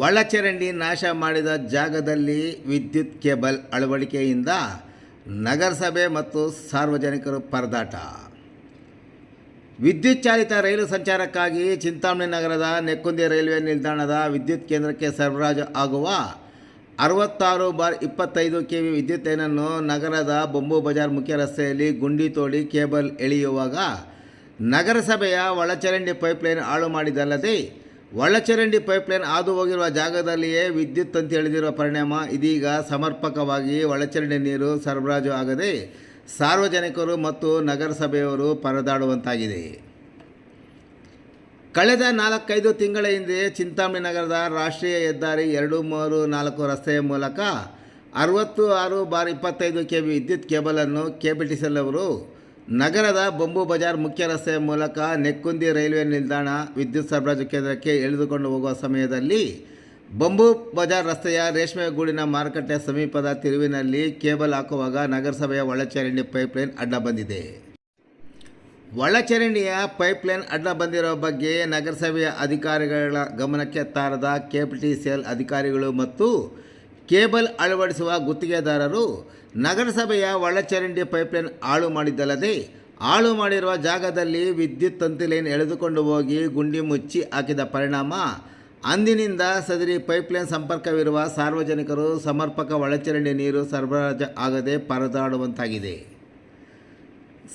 ಒಳಚರಂಡಿ ನಾಶ ಮಾಡಿದ ಜಾಗದಲ್ಲಿ ವಿದ್ಯುತ್ ಕೇಬಲ್ ಅಳವಡಿಕೆಯಿಂದ ನಗರಸಭೆ ಮತ್ತು ಸಾರ್ವಜನಿಕರು ಪರದಾಟ. ವಿದ್ಯುತ್ ಚಾಲಿತ ರೈಲು ಸಂಚಾರಕ್ಕಾಗಿ ಚಿಂತಾಮಣಿ ನಗರದ ನೆಕ್ಕುಂದಿ ರೈಲ್ವೆ ನಿಲ್ದಾಣದ ವಿದ್ಯುತ್ ಕೇಂದ್ರಕ್ಕೆ ಸರಬರಾಜು ಆಗುವ ಅರವತ್ತಾರು ಬಾರ್ ಇಪ್ಪತ್ತೈದು ಕೆ ವಿ ವಿದ್ಯುತ್ ಲೈನನ್ನು ನಗರದ ಬೊಂಬು ಬಜಾರ್ ಮುಖ್ಯ ರಸ್ತೆಯಲ್ಲಿ ಗುಂಡಿ ತೋಡಿ ಕೇಬಲ್ ಎಳೆಯುವಾಗ ನಗರಸಭೆಯ ಒಳಚರಂಡಿ ಪೈಪ್ಲೈನ್ ಹಾಳು ಮಾಡಿದಲ್ಲದೆ ಒಳಚರಂಡಿ ಪೈಪ್ಲೈನ್ ಹಾದು ಹೋಗಿರುವ ಜಾಗದಲ್ಲಿಯೇ ವಿದ್ಯುತ್ ಅಂತ ಎಳೆದಿರುವ ಪರಿಣಾಮ ಇದೀಗ ಸಮರ್ಪಕವಾಗಿ ಒಳಚರಂಡಿ ನೀರು ಸರಬರಾಜು ಆಗದೆ ಸಾರ್ವಜನಿಕರು ಮತ್ತು ನಗರಸಭೆಯವರು ಪರದಾಡುವಂತಾಗಿದೆ. ಕಳೆದ ನಾಲ್ಕೈದು ತಿಂಗಳ ಹಿಂದೆ ಚಿಂತಾಮಣಿ ನಗರದ ರಾಷ್ಟ್ರೀಯ ಹೆದ್ದಾರಿ ಎರಡು, ಮೂರು, ನಾಲ್ಕು ರಸ್ತೆಯ ಮೂಲಕ ಅರವತ್ತು ಆರು ಬಾರ್ ಇಪ್ಪತ್ತೈದು ಕೆ ವಿ ವಿದ್ಯುತ್ ಕೇಬಲನ್ನು ಕೆಬಿಟಿಸಲ್ ಅವರು ನಗರದ ಬೊಂಬು ಬಜಾರ್ ಮುಖ್ಯ ರಸ್ತೆಯ ಮೂಲಕ ನೆಕ್ಕುಂದಿ ರೈಲ್ವೆ ನಿಲ್ದಾಣ ವಿದ್ಯುತ್ ಸರಬರಾಜು ಕೇಂದ್ರಕ್ಕೆ ಎಳೆದುಕೊಂಡು ಹೋಗುವ ಸಮಯದಲ್ಲಿ ಬೊಂಬು ಬಜಾರ್ ರಸ್ತೆಯ ರೇಷ್ಮೆ ಗೂಡಿನ ಮಾರುಕಟ್ಟೆ ಸಮೀಪದ ತಿರುವಿನಲ್ಲಿ ಕೇಬಲ್ ಹಾಕುವಾಗ ನಗರಸಭೆಯ ಒಳಚರಂಡಿ ಪೈಪ್ಲೈನ್ ಅಡ್ಡ ಬಂದಿದೆ. ಒಳಚರಂಡಿಯ ಪೈಪ್ಲೈನ್ ಅಡ್ಡ ಬಂದಿರುವ ಬಗ್ಗೆ ನಗರಸಭೆಯ ಅಧಿಕಾರಿಗಳ ಗಮನಕ್ಕೆ ತಾರದ ಕೆಪಿಟಿಸಿಎಲ್ ಅಧಿಕಾರಿಗಳು ಮತ್ತು ಕೇಬಲ್ ಅಳವಡಿಸುವ ಗುತ್ತಿಗೆದಾರರು ನಗರಸಭೆಯ ಒಳಚರಂಡಿ ಪೈಪ್ಲೈನ್ ಹಾಳು ಮಾಡಿದ್ದಲ್ಲದೆ ಹಾಳು ಮಾಡಿರುವ ಜಾಗದಲ್ಲಿ ವಿದ್ಯುತ್ ತಂತಿ ಲೈನ್ ಎಳೆದುಕೊಂಡು ಹೋಗಿ ಗುಂಡಿ ಮುಚ್ಚಿ ಹಾಕಿದ ಪರಿಣಾಮ ಅಂದಿನಿಂದ ಸದರಿ ಪೈಪ್ಲೈನ್ ಸಂಪರ್ಕವಿರುವ ಸಾರ್ವಜನಿಕರು ಸಮರ್ಪಕ ಒಳಚರಂಡಿ ನೀರು ಸರಬರಾಜು ಆಗದೆ ಪರದಾಡುವಂತಾಗಿದೆ.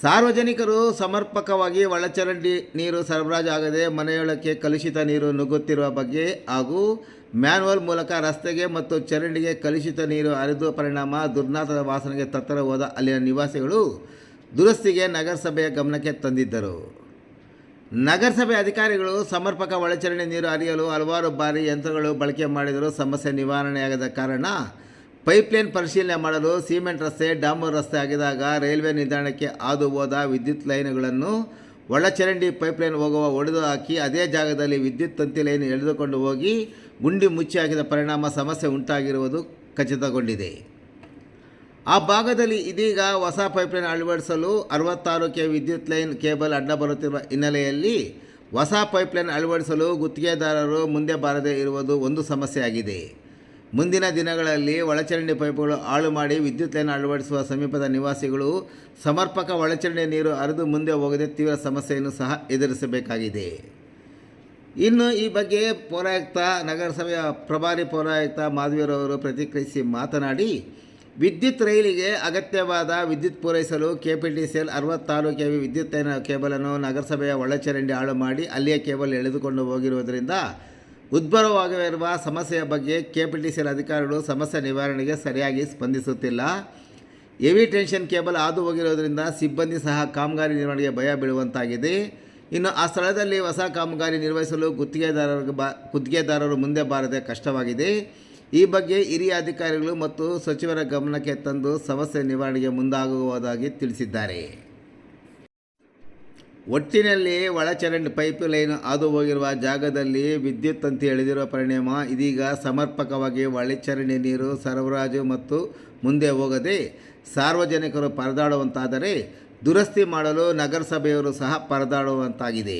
ಸಾರ್ವಜನಿಕರು ಸಮರ್ಪಕವಾಗಿ ಒಳಚರಂಡಿ ನೀರು ಸರಬರಾಜು ಆಗದೆ ಮನೆಯೊಳಕ್ಕೆ ಕಲುಷಿತ ನೀರು ನುಗ್ಗುತ್ತಿರುವ ಬಗ್ಗೆ ಹಾಗೂ ಮ್ಯಾನ್ವಲ್ ಮೂಲಕ ರಸ್ತೆಗೆ ಮತ್ತು ಚರಂಡಿಗೆ ಕಲುಷಿತ ನೀರು ಹರಿದು ಪರಿಣಾಮ ದುರ್ನಾಥದ ವಾಸನೆಗೆ ತತ್ತರ ಹೋದ ಅಲ್ಲಿನ ನಿವಾಸಿಗಳು ದುರಸ್ತಿಗೆ ನಗರಸಭೆಯ ಗಮನಕ್ಕೆ ತಂದಿದ್ದರು. ನಗರಸಭೆ ಅಧಿಕಾರಿಗಳು ಸಮರ್ಪಕ ಒಳಚರಂಡಿ ನೀರು ಹರಿಯಲು ಹಲವಾರು ಬಾರಿ ಯಂತ್ರಗಳು ಬಳಕೆ ಮಾಡಿದರೂ ಸಮಸ್ಯೆ ನಿವಾರಣೆಯಾಗದ ಕಾರಣ ಪೈಪ್ಲೈನ್ ಪರಿಶೀಲನೆ ಮಾಡಲು ಸಿಮೆಂಟ್ ರಸ್ತೆ, ಡಾಮರ್ ರಸ್ತೆ ಆಗಿದಾಗ ರೈಲ್ವೆ ನಿಲ್ದಾಣಕ್ಕೆ ಹಾದು ಹೋದ ವಿದ್ಯುತ್ ಲೈನ್ಗಳನ್ನು ಒಳಚರಂಡಿ ಪೈಪ್ಲೈನ್ ಹೋಗುವ ಒಡೆದು ಹಾಕಿ ಅದೇ ಜಾಗದಲ್ಲಿ ವಿದ್ಯುತ್ ತಂತಿ ಲೈನ್ ಎಳೆದುಕೊಂಡು ಹೋಗಿ ಗುಂಡಿ ಮುಚ್ಚಿ ಹಾಕಿದ ಪರಿಣಾಮ ಸಮಸ್ಯೆ ಉಂಟಾಗಿರುವುದು ಖಚಿತಗೊಂಡಿದೆ. ಆ ಭಾಗದಲ್ಲಿ ಇದೀಗ ಹೊಸ ಪೈಪ್ಲೈನ್ ಅಳವಡಿಸಲು ಅರವತ್ತಾರು ಕೆ ವಿದ್ಯುತ್ ಲೈನ್ ಕೇಬಲ್ ಅಡ್ಡ ಬರುತ್ತಿರುವ ಹಿನ್ನೆಲೆಯಲ್ಲಿ ಹೊಸ ಪೈಪ್ಲೈನ್ ಅಳವಡಿಸಲು ಗುತ್ತಿಗೆದಾರರು ಮುಂದೆ ಬಾರದೇ ಇರುವುದು ಒಂದು ಸಮಸ್ಯೆಯಾಗಿದೆ. ಮುಂದಿನ ದಿನಗಳಲ್ಲಿ ಒಳಚರಂಡಿ ಪೈಪುಗಳು ಹಾಳು ಮಾಡಿ ವಿದ್ಯುತ್ ಲೈನ್ ಅಳವಡಿಸುವ ಸಮೀಪದ ನಿವಾಸಿಗಳು ಸಮರ್ಪಕ ಒಳಚರಂಡಿ ನೀರು ಹರಿದು ಮುಂದೆ ಹೋಗದೆ ತೀವ್ರ ಸಮಸ್ಯೆಯನ್ನು ಸಹ ಎದುರಿಸಬೇಕಾಗಿದೆ. ಇನ್ನು ಈ ಬಗ್ಗೆ ಪೌರಾಯುಕ್ತ, ನಗರಸಭೆಯ ಪ್ರಭಾರಿ ಪೌರಾಯುಕ್ತ ಮಾಧವೀರವರು ಪ್ರತಿಕ್ರಿಯಿಸಿ ಮಾತನಾಡಿ, ವಿದ್ಯುತ್ ರೈಲಿಗೆ ಅಗತ್ಯವಾದ ವಿದ್ಯುತ್ ಪೂರೈಸಲು ಕೆ ಪಿ ಡಿ ಸಿ ಅರವತ್ತಾರು ಕೆ ವಿ ವಿದ್ಯುತ್ ಲೈನ್ ಕೇಬಲನ್ನು ನಗರಸಭೆಯ ಒಳಚರಂಡಿ ಹಾಳು ಮಾಡಿ ಅಲ್ಲಿಯೇ ಕೇಬಲ್ ಎಳೆದುಕೊಂಡು ಹೋಗಿರುವುದರಿಂದ ಉದ್ಭವವಾಗಿರುವ ಸಮಸ್ಯೆಯ ಬಗ್ಗೆ ಕೆಪಿಟಿಸಿಎಲ್ ಅಧಿಕಾರಿಗಳು ಸಮಸ್ಯೆ ನಿವಾರಣೆಗೆ ಸರಿಯಾಗಿ ಸ್ಪಂದಿಸುತ್ತಿಲ್ಲ. ಹೆವಿ ಟೆನ್ಷನ್ ಕೇಬಲ್ ಹಾದು ಹೋಗಿರೋದ್ರಿಂದ ಸಿಬ್ಬಂದಿ ಸಹ ಕಾಮಗಾರಿ ನಿರ್ವಹಣೆಗೆ ಭಯ ಬೀಳುವಂತಾಗಿದೆ. ಇನ್ನು ಆ ಸ್ಥಳದಲ್ಲಿ ಹೊಸ ಕಾಮಗಾರಿ ನಿರ್ವಹಿಸಲು ಗುತ್ತಿಗೆದಾರರಿಗೆ ಬಾ, ಗುತ್ತಿಗೆದಾರರು ಮುಂದೆ ಬಾರದೆ ಕಷ್ಟವಾಗಿದೆ. ಈ ಬಗ್ಗೆ ಹಿರಿಯ ಅಧಿಕಾರಿಗಳು ಮತ್ತು ಸಚಿವರ ಗಮನಕ್ಕೆ ತಂದು ಸಮಸ್ಯೆ ನಿವಾರಣೆಗೆ ಮುಂದಾಗುವುದಾಗಿ ತಿಳಿಸಿದ್ದಾರೆ. ಒಟ್ಟಿನಲ್ಲಿ ಒಳಚರಂಡಿ ಪೈಪ್ ಲೈನ್ ಹಾದು ಹೋಗಿರುವ ಜಾಗದಲ್ಲಿ ವಿದ್ಯುತ್ ಅಂತ ಎಳೆದಿರುವ ಪರಿಣಾಮ, ಇದೀಗ ಸಮರ್ಪಕವಾಗಿ ಒಳಚರಂಡಿ ನೀರು ಸರಬರಾಜು ಮತ್ತು ಮುಂದೆ ಹೋಗದೆ ಸಾರ್ವಜನಿಕರು ಪರದಾಡುವಂತಾದರೆ ದುರಸ್ತಿ ಮಾಡಲು ನಗರಸಭೆಯವರು ಸಹ ಪರದಾಡುವಂತಾಗಿದೆ.